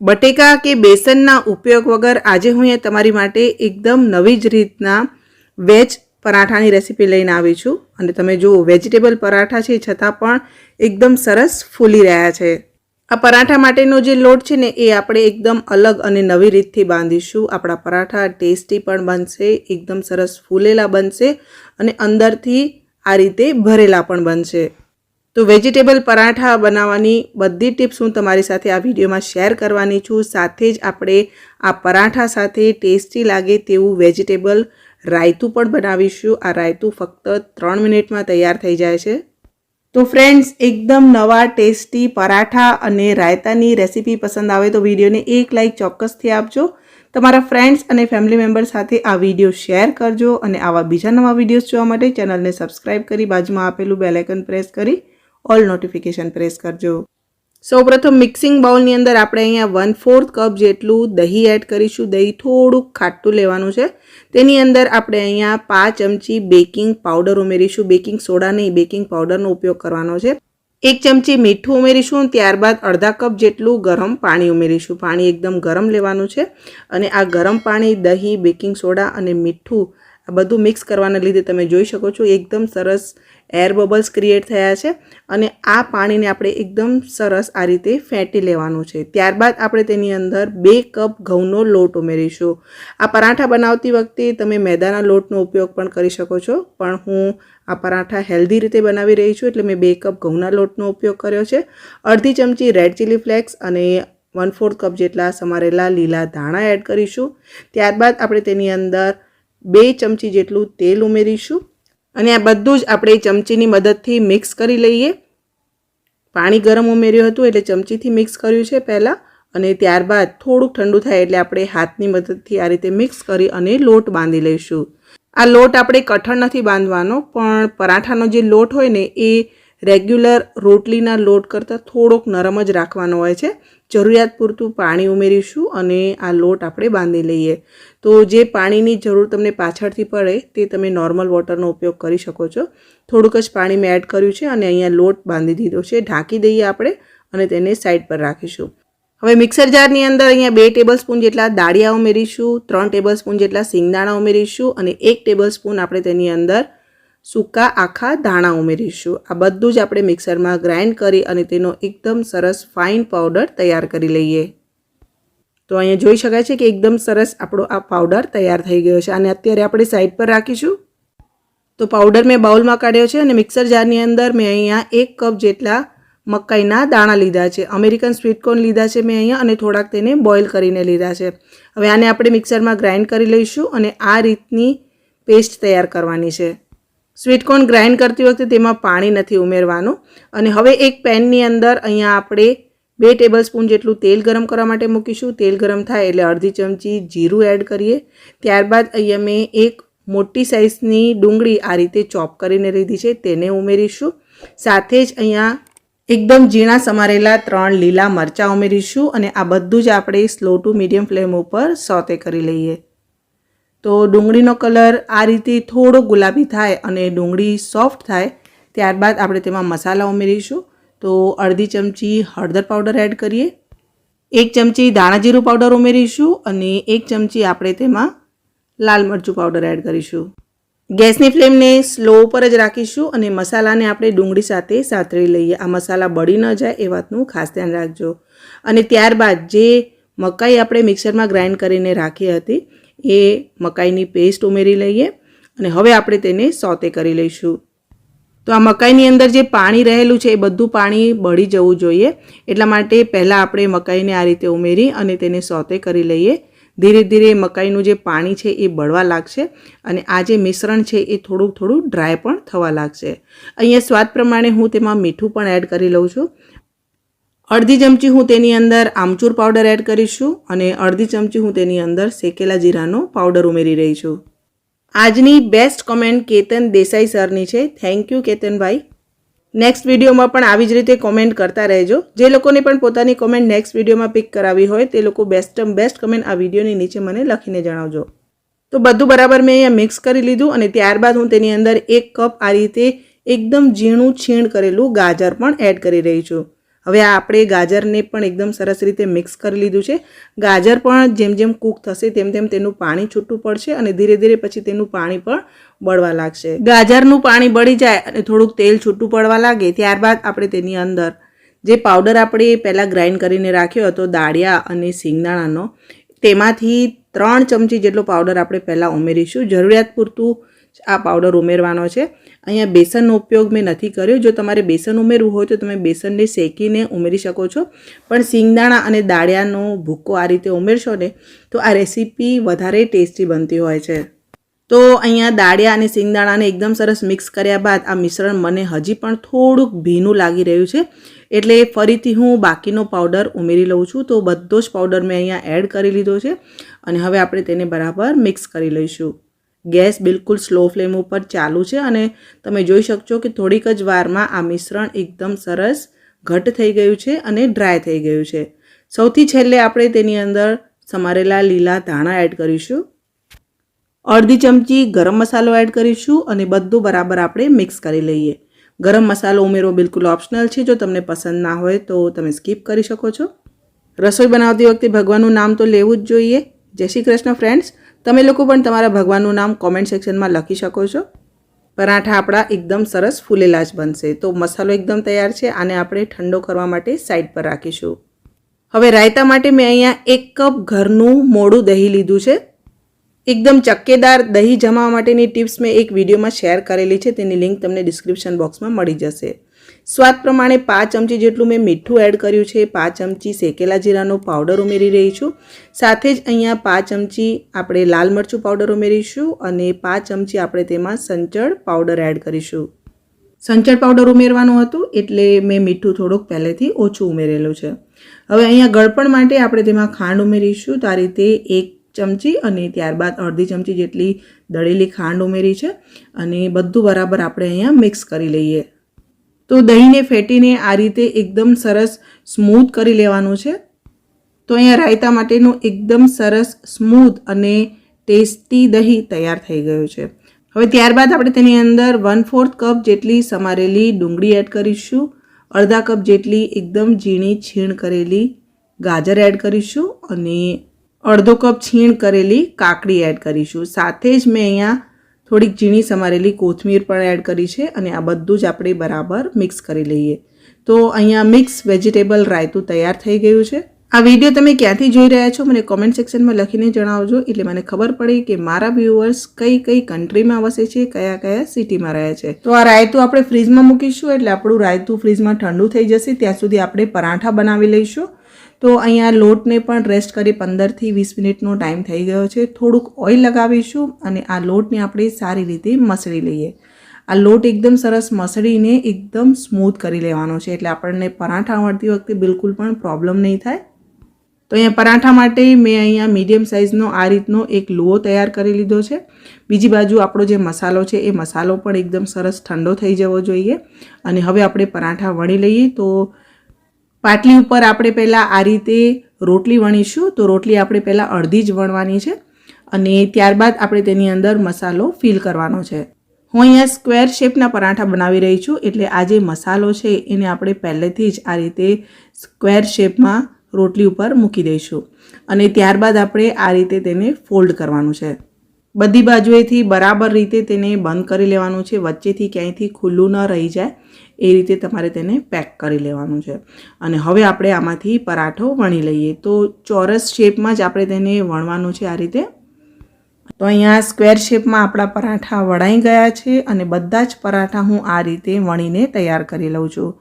બટેકા કે બેસનના ઉપયોગ વગર આજે હું એ તમારી માટે એકદમ નવી જ રીતના વેજ પરાઠાની રેસીપી લઈને આવી છું. અને તમે જુઓ, વેજીટેબલ પરાઠા છે, છતાં પણ એકદમ સરસ ફૂલી રહ્યા છે. આ પરાઠા માટેનો જે લોટ છે ને, એ આપણે એકદમ અલગ અને નવી રીતથી બાંધીશું. આપણા પરાઠા ટેસ્ટી પણ બનશે, એકદમ સરસ ફૂલેલા બનશે અને અંદરથી આ રીતે ભરેલા પણ બનશે. તો વેજીટેબલ પરાઠા બનાવવાની બધી ટિપ્સ હું તમારી સાથે આ વિડીયોમાં શેર કરવાની છું. સાથે જ આપણે આ પરાઠા સાથે ટેસ્ટી લાગે તેવું વેજીટેબલ રાયતું પણ બનાવીશું. આ રાયતું ફક્ત ત્રણ મિનિટમાં તૈયાર થઈ જાય છે. તો ફ્રેન્ડ્સ, એકદમ નવા ટેસ્ટી પરાઠા અને રાયતાની રેસીપી પસંદ આવે તો વિડીયોને એક લાઈક ચોક્કસથી આપજો. તમારા ફ્રેન્ડ્સ અને ફેમિલી મેમ્બર સાથે આ વીડિયો શેર કરજો અને આવા બીજા નવા વિડીયોઝ જોવા માટે ચેનલને સબસ્ક્રાઇબ કરી બાજુમાં આપેલું બેલાઇકન પ્રેસ કરી ઓલ નોટિફિકેશન પ્રેસ કરજો. સૌપ્રથમ મિક્સિંગ બાઉલની અંદર આપણે અહીંયા વન ફોર્થ કપ જેટલું દહીં એડ કરીશું. દહીં થોડુંક ખાટું લેવાનું છે. તેની અંદર આપણે અહીંયા પાંચ ચમચી બેકિંગ પાવડર ઉમેરીશું. બેકિંગ સોડા નહીં બેકિંગ પાવડરનો ઉપયોગ કરવાનો છે. એક ચમચી મીઠું ઉમેરીશું. ત્યારબાદ અડધા કપ જેટલું ગરમ પાણી ઉમેરીશું. પાણી એકદમ ગરમ લેવાનું છે. અને આ ગરમ પાણી, દહીં બેકિંગ સોડા અને મીઠું આ બધું મિક્સ કરવાના લીધે તમે જોઈ શકો છો, એકદમ સરસ એર બબલ્સ ક્રિએટ થયા છે અને આ પાણીને આપણે એકદમ સરસ આ રીતે ફેંટી લેવાનું છે. ત્યારબાદ આપણે તેની અંદર બે કપ ઘઉંનો લોટ ઉમેરીશું. આ પરાઠા બનાવતી વખતે તમે મેદાના લોટનો ઉપયોગ પણ કરી શકો છો, પણ હું આ પરાઠા હેલ્ધી રીતે બનાવી રહી છું એટલે મેં બે કપ ઘઉંના લોટનો ઉપયોગ કર્યો છે. અડધી ચમચી રેડ ચીલી ફ્લેક્સ અને વન ફોર્થ કપ જેટલા સમારેલા લીલા ધાણા એડ કરીશું. ત્યારબાદ આપણે તેની અંદર બે ચમચી જેટલું તેલ ઉમેરીશું અને આ બધું જ આપણે ચમચીની મદદથી મિક્સ કરી લઈએ. પાણી ગરમ ઉમેર્યું હતું એટલે ચમચીથી મિક્સ કર્યું છે પહેલાં અને ત્યારબાદ થોડુંક ઠંડુ થાય એટલે આપણે હાથની મદદથી આ રીતે મિક્સ કરી અને લોટ બાંધી લઈશું. આ લોટ આપણે કઠણ નથી બાંધવાનો પણ પરાઠાનો જે લોટ હોય ને એ રેગ્યુલર રોટલીના લોટ કરતાં થોડોક નરમ જ રાખવાનો હોય છે. જરૂરિયાત પૂરતું પાણી ઉમેરીશું અને આ લોટ આપણે બાંધી લઈએ. તો જે પાણીની જરૂર તમને પાછળથી પડે તે તમે નોર્મલ વોટરનો ઉપયોગ કરી શકો છો. થોડુંક જ પાણી મેં એડ કર્યું છે અને અહીંયા લોટ બાંધી દીધો છે. ઢાંકી દઈએ આપણે અને તેને સાઈડ પર રાખીશું. હવે મિક્સર જારની અંદર અહીંયા બે ટેબલ સ્પૂન જેટલા દાળિયા ઉમેરીશું, ત્રણ ટેબલ સ્પૂન જેટલા સિંગદાણા ઉમેરીશું અને એક ટેબલ સ્પૂન આપણે તેની અંદર સૂકા આખા ધાણા ઉમેરીશું. આ બધું જ આપણે મિક્સરમાં ગ્રાઇન્ડ કરી અને તેનો એકદમ સરસ ફાઇન પાવડર તૈયાર કરી લઈએ. તો અહીંયા જોઈ શકાય છે કે એકદમ સરસ આપણો આ પાવડર તૈયાર થઈ ગયો છે. અને અત્યારે આપણે સાઈડ પર રાખીશું. તો પાવડર મેં બાઉલમાં કાઢ્યો છે અને મિક્સર જારની અંદર મેં અહીંયા એક કપ જેટલા મકાઈના દાણા લીધા છે. અમેરિકન સ્વીટકોર્ન લીધા છે મેં અહીંયા અને થોડાક તેને બોઇલ કરીને લીધા છે. હવે આને આપણે મિક્સરમાં ગ્રાઇન્ડ કરી લઈશું અને આ રીતની પેસ્ટ તૈયાર કરવાની છે. સ્વીટકોર્ન ગ્રાઇન્ડ કરતી વખતે તેમાં પાણી નથી ઉમેરવાનું. અને હવે એક પેનની અંદર અહીંયા આપણે બે ટેબલ સ્પૂન જેટલું તેલ ગરમ કરવા માટે મૂકીશું. તેલ ગરમ થાય એટલે અડધી ચમચી જીરું એડ કરીએ. ત્યારબાદ અહીંયા મેં એક મોટી સાઇઝની ડુંગળી આ રીતે ચોપ કરીને લીધી છે, તેને ઉમેરીશું. સાથે જ અહીંયા એકદમ ઝીણા સમારેલા ત્રણ લીલા મરચાં ઉમેરીશું અને આ બધું જ આપણે સ્લો ટુ મીડિયમ ફ્લેમ ઉપર સોતે કરી લઈએ. તો ડુંગળીનો કલર આ રીતે થોડો ગુલાબી થાય અને ડુંગળી સોફ્ટ થાય, ત્યારબાદ આપણે તેમાં મસાલા ઉમેરીશું. તો અડધી ચમચી હળદર પાવડર એડ કરીએ. એક ચમચી ધાણાજીરું પાવડર ઉમેરીશું અને એક ચમચી આપણે તેમાં લાલ મરચું પાવડર એડ કરીશું. ગેસની ફ્લેમને સ્લો ઉપર જ રાખીશું અને મસાલાને આપણે ડુંગળી સાથે સાતરી લઈએ. આ મસાલા બળી ન જાય એ વાતનું ખાસ ધ્યાન રાખજો. અને ત્યારબાદ જે મકાઈ આપણે મિક્સરમાં ગ્રાઇન્ડ કરીને રાખી હતી એ મકાઈની પેસ્ટ ઉમેરી લઈએ અને હવે આપણે તેને સોતે કરી લઈશું. તો આ મકાઈની અંદર જે પાણી રહેલું છે એ બધું પાણી બળી જવું જોઈએ. એટલા માટે પહેલાં આપણે મકાઈને આ રીતે ઉમેરી અને તેને સોતે કરી લઈએ. ધીરે ધીરે મકાઈનું જે પાણી છે એ બળવા લાગશે અને આ જે મિશ્રણ છે એ થોડુંક થોડું ડ્રાય પણ થવા લાગશે. અહીંયા સ્વાદ પ્રમાણે હું તેમાં મીઠું પણ એડ કરી લઉં છું. અડધી ચમચી હું તેની અંદર આમચૂર પાવડર એડ કરીશું અને અડધી ચમચી હું તેની અંદર શેકેલા જીરાનો પાવડર ઉમેરી રહી છું. આજની બેસ્ટ કોમેન્ટ કેતન દેસાઈ સરની છે. Thank you Ketanbhai. નેક્સ્ટ વિડીયોમાં પણ આવી જ રીતે કોમેન્ટ કરતા રહેજો. જે લોકોને પણ પોતાની કોમેન્ટ નેક્સ્ટ વિડીયોમાં પિક કરાવી હોય, તે લોકો બેસ્ટ બેસ્ટ કમેન્ટ આ વિડીયોની નીચે મને લખીને જણાવજો. તો બધું બરાબર મેં અહીંયા મિક્સ કરી લીધું અને ત્યારબાદ હું તેની અંદર એક કપ આ રીતે એકદમ ઝીણું છીણ કરેલું ગાજર પણ એડ કરી રહી છું. હવે આ આપણે ગાજરને પણ એકદમ સરસ રીતે મિક્સ કરી લીધું છે. ગાજર પણ જેમ જેમ કૂક થશે તેમ તેમ તેનું પાણી છૂટું પડશે અને ધીરે ધીરે પછી તેનું પાણી પણ બળવા લાગશે. ગાજરનું પાણી બળી જાય અને થોડુંક તેલ છૂટું પડવા લાગે ત્યારબાદ આપણે તેની અંદર જે પાવડર આપણે પહેલાં ગ્રાઇન્ડ કરીને રાખ્યો હતો, દાળિયા અને સિંગદાણાનો, તેમાંથી ત્રણ ચમચી જેટલો પાવડર આપણે પહેલાં ઉમેરીશું. જરૂરિયાત પૂરતું આ પાવડર ઉમેરવાનો છે. અહીંયા બેસનનો ઉપયોગ મેં નથી કર્યો. જો તમારે બેસન ઉમેરવું હોય તો તમે બેસનને શેકીને ઉમેરી શકો છો. પણ સિંગદાણા અને દાળિયાનો ભૂકો આ રીતે ઉમેરશો ને, તો આ રેસીપી વધારે ટેસ્ટી બનતી હોય છે. તો અહીંયા દાળિયા અને સિંગદાણાને એકદમ સરસ મિક્સ કર્યા બાદ આ મિશ્રણ મને હજી પણ થોડુંક ભીનું લાગી રહ્યું છે. એટલે ફરીથી હું બાકીનો પાવડર ઉમેરી લઉં છું. તો બધો જ પાવડર મેં અહીંયા એડ કરી લીધો છે. અને હવે આપણે તેને બરાબર મિક્સ કરી લઈશું. ગેસ બિલકુલ સ્લો ફ્લેમ ઉપર ચાલુ છે અને તમે જોઈ શકશો કે થોડીક જ વારમાં આ મિશ્રણ એકદમ સરસ ઘટ થઈ ગયું છે અને ડ્રાય થઈ ગયું છે. સૌથી છેલ્લે આપણે તેની અંદર સમારેલા લીલા ધાણા એડ કરીશું. અડધી ચમચી ગરમ મસાલો એડ કરીશું અને બધું બરાબર આપણે મિક્સ કરી લઈએ. ગરમ મસાલો ઉમેરવો બિલકુલ ઓપ્શનલ છે. જો તમને પસંદ ના હોય તો તમે સ્કીપ કરી શકો છો. રસોઈ બનાવતી વખતે ભગવાનનું નામ તો લેવું જ જોઈએ. જય શ્રી કૃષ્ણ ફ્રેન્ડ્સ તમે લોકો પણ તમારા ભગવાનનું નામ કોમેન્ટ સેક્શનમાં લખી શકો છો. પરાઠા આપણા એકદમ સરસ ફૂલેલા જ બનશે. તો મસાલો એકદમ તૈયાર છે. આને આપણે ઠંડો કરવા માટે સાઈડ પર રાખીશું. હવે રાયતા માટે મેં અહીંયા એક કપ ઘરનું મોડું દહીં લીધું છે. એકદમ ચક્કેદાર દહીં જમાવા માટેની ટિપ્સ મેં એક વિડીયોમાં શેર કરેલી છે. તેની લિંક તમને ડિસ્ક્રિપ્શન બોક્સમાં મળી જશે. સ્વાદ પ્રમાણે પાંચ ચમચી જેટલું મેં મીઠું એડ કર્યું છે. પાંચ ચમચી શેકેલા જીરાનો પાવડર ઉમેરી રહી છું. સાથે જ અહીંયા પાંચ ચમચી આપણે લાલ મરચું પાવડર ઉમેરીશું અને પાંચ ચમચી આપણે તેમાં સંચળ પાવડર એડ કરીશું. સંચળ પાવડર ઉમેરવાનું હતું એટલે મેં મીઠું થોડુંક પહેલેથી ઓછું ઉમેરેલું છે. હવે અહીંયા ગળપણ માટે આપણે તેમાં ખાંડ ઉમેરીશું. તો આ રીતે એક ચમચી અને ત્યારબાદ અડધી ચમચી જેટલી દળેલી ખાંડ ઉમેરી છે. અને બધું બરાબર આપણે અહીંયા મિક્સ કરી લઈએ. તો દહીંને ફેટીને આ રીતે એકદમ સરસ સ્મૂથ કરી લેવાનું છે. તો અહીંયા રાયતા માટેનું એકદમ સરસ સ્મૂથ અને ટેસ્ટી દહીં તૈયાર થઈ ગયું છે. હવે ત્યારબાદ આપણે તેની અંદર વન ફોર્થ કપ જેટલી સમારેલી ડુંગળી એડ કરીશું. અડધા કપ જેટલી એકદમ ઝીણી છીણ કરેલી ગાજર એડ કરીશું અને અડધો કપ છીણ કરેલી કાકડી એડ કરીશું. સાથે જ મેં અહીંયા થોડીક ઝીણી સમારેલી કોથમીર પણ એડ કરી છે અને આ બધું જ આપણે બરાબર મિક્સ કરી લઈએ. તો અહીંયા મિક્સ વેજીટેબલ રાયતું તૈયાર થઈ ગયું છે. આ વીડિયો તમે ક્યાંથી જોઈ રહ્યા છો મને કોમેન્ટ સેક્શનમાં લખીને જણાવજો. એટલે મને ખબર પડે કે મારા વ્યુઅર્સ કઈ કઈ કન્ટ્રીમાં વસે છે, કયા કયા સિટીમાં રહે છે. તો આ રાયતું આપણે ફ્રીજમાં મૂકીશું એટલે આપણું રાયતું ફ્રીજમાં ઠંડુ થઈ જશે. ત્યાં સુધી આપણે પરાઠા બનાવી લઈશું. તો અહીંયા લોટને પણ રેસ્ટ કરી પંદરથી વીસ મિનિટનો ટાઈમ થઈ ગયો છે. થોડુંક ઓઇલ લગાવીશું અને આ લોટને આપણે સારી રીતે મસળી લઈએ. આ લોટ એકદમ સરસ મસળીને એકદમ સ્મૂથ કરી લેવાનો છે. એટલે આપણને પરાઠા વળતી વખતે બિલકુલ પણ પ્રોબ્લેમ નહીં થાય. તો અહીંયા પરાઠા માટે મેં અહીંયા મીડિયમ સાઇઝનો આ રીતનો એક લુઓ તૈયાર કરી લીધો છે. બીજી બાજુ આપણો જે મસાલો છે, એ મસાલો પણ એકદમ સરસ ઠંડો થઈ જવો જોઈએ. અને હવે આપણે પરાઠા વણી લઈએ તો પાટલી ઉપર આપણે પહેલાં આ રીતે રોટલી વણીશું. તો રોટલી આપણે પહેલાં અડધી જ વણવાની છે અને ત્યારબાદ આપણે તેની અંદર મસાલો ફિલ કરવાનો છે. હું અહીંયા સ્ક્વેર શેપના પરાઠા બનાવી રહી છું એટલે આ જે મસાલો છે એને આપણે પહેલેથી જ આ રીતે સ્ક્વેર શેપમાં રોટલી ઉપર મૂકી દઈશું. અને ત્યારબાદ આપણે આ રીતે તેને ફોલ્ડ કરવાનું છે. બધી બાજુએથી બરાબર રીતે તેને બંધ કરી લેવાનું છે. વચ્ચેથી ક્યાંયથી ખુલ્લું ન રહી જાય, એ રીતે તમારે તેને પેક કરી લેવાનું છે. અને હવે આપણે આમાંથી પરાઠો વણી લઈએ. તો ચોરસ શેપમાં જ આપણે તેને વણવાનું છે આ રીતે. તો અહીંયા સ્ક્વેર શેપમાં આપણા પરાઠા વણાઈ ગયા છે અને બધા જ પરાઠા હું આ રીતે વણીને તૈયાર કરી લઉં છું.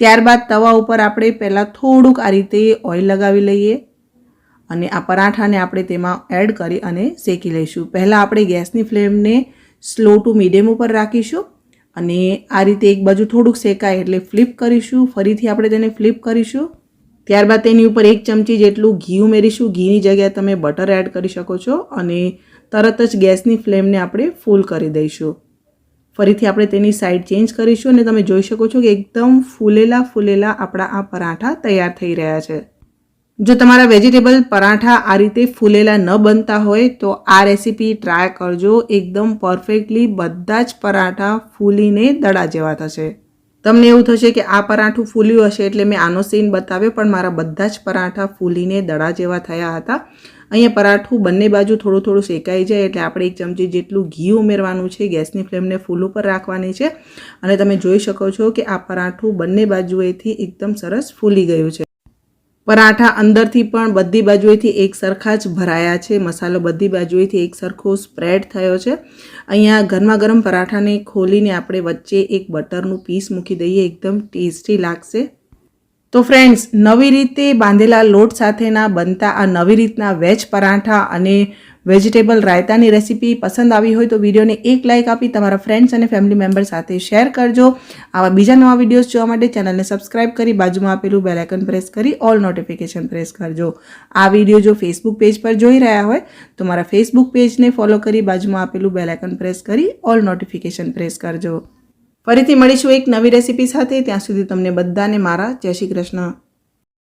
ત્યારબાદ તવા ઉપર આપણે પહેલાં થોડુંક આ રીતે ઓઇલ લગાવી લઈએ. અને આ પરાઠાને આપણે તેમાં એડ કરી અને શેકી લઈશું. પહેલાં આપણે ગેસની ફ્લેમને સ્લો ટુ મીડિયમ ઉપર રાખીશું અને આ રીતે એક બાજુ થોડુંક શેકાય એટલે ફ્લિપ કરીશું. ફરીથી આપણે તેને ફ્લિપ કરીશું. ત્યારબાદ તેની ઉપર એક ચમચી જેટલું ઘી ઉમેરીશું. ઘીની જગ્યાએ તમે બટર એડ કરી શકો છો અને તરત જ ગેસની ફ્લેમને આપણે ફૂલ કરી દઈશું. ફરીથી આપણે તેની સાઈડ ચેન્જ કરીશું અને તમે જોઈ શકો છો કે એકદમ ફૂલેલા ફૂલેલા આપણા આ પરાઠા તૈયાર થઈ રહ્યા છે. જો તમારા વેજીટેબલ પરાઠા આ રીતે ફૂલેલા ન બનતા હોય, તો આ રેસીપી ટ્રાય કરજો. એકદમ પરફેક્ટલી બધા જ પરાઠા ફૂલીને દડા જેવા થશે. તમને એવું થશે કે આ પરાઠું ફૂલ્યું હશે એટલે મેં આનો સીન બતાવ્યો, પણ મારા બધા જ પરાઠા ફૂલીને દડા જેવા થયા હતા. અહીંયા પરાઠું બંને બાજુ થોડું થોડું શેકાઈ જાય એટલે આપણે એક ચમચી જેટલું ઘી ઉમેરવાનું છે, ગેસની ફ્લેમને ફૂલ ઉપર રાખવાની છે. અને તમે જોઈ શકો છો કે આ પરાઠું બંને બાજુએથી એકદમ સરસ ફૂલી ગયું છે. પરાઠા અંદરથી પણ બધી બાજુએથી એક સરખા જ ભરાયા છે. મસાલો બધી બાજુએથી એક સરખો સ્પ્રેડ થયો છે. અહીંયા ગરમા ગરમ પરાઠાને ખોલીને આપણે વચ્ચે એક બટરનું પીસ મૂકી દઈએ. એકદમ ટેસ્ટી લાગશે. તો ફ્રેન્ડ્સ નવી રીતે બાંધેલા લોટ સાથેના બનતા આ નવી રીતના વેજ પરાઠા અને વેજીટેબલ રાયતાની રેસીપી પસંદ આવી હોય તો વિડીયોને એક લાઇક આપી તમારા ફ્રેન્ડ્સ અને ફેમિલી મેમ્બર સાથે શેર કરજો. આવા બીજા નવા વિડીયોઝ જોવા માટે ચેનલને સબસ્ક્રાઇબ કરી બાજુમાં આપેલું બેલાઇકન પ્રેસ કરી ઓલ નોટિફિકેશન પ્રેસ કરજો. આ વીડિયો જો ફેસબુક પેજ પર જોઈ રહ્યા હોય, તો મારા ફેસબુક પેજને ફોલો કરી બાજુમાં આપેલું બેલાઇકન પ્રેસ કરી ઓલ નોટિફિકેશન પ્રેસ કરજો. ફરીથી મળીશું એક નવી રેસીપી સાથે. ત્યાં સુધી તમને બધાને મારા જય શ્રી કૃષ્ણ.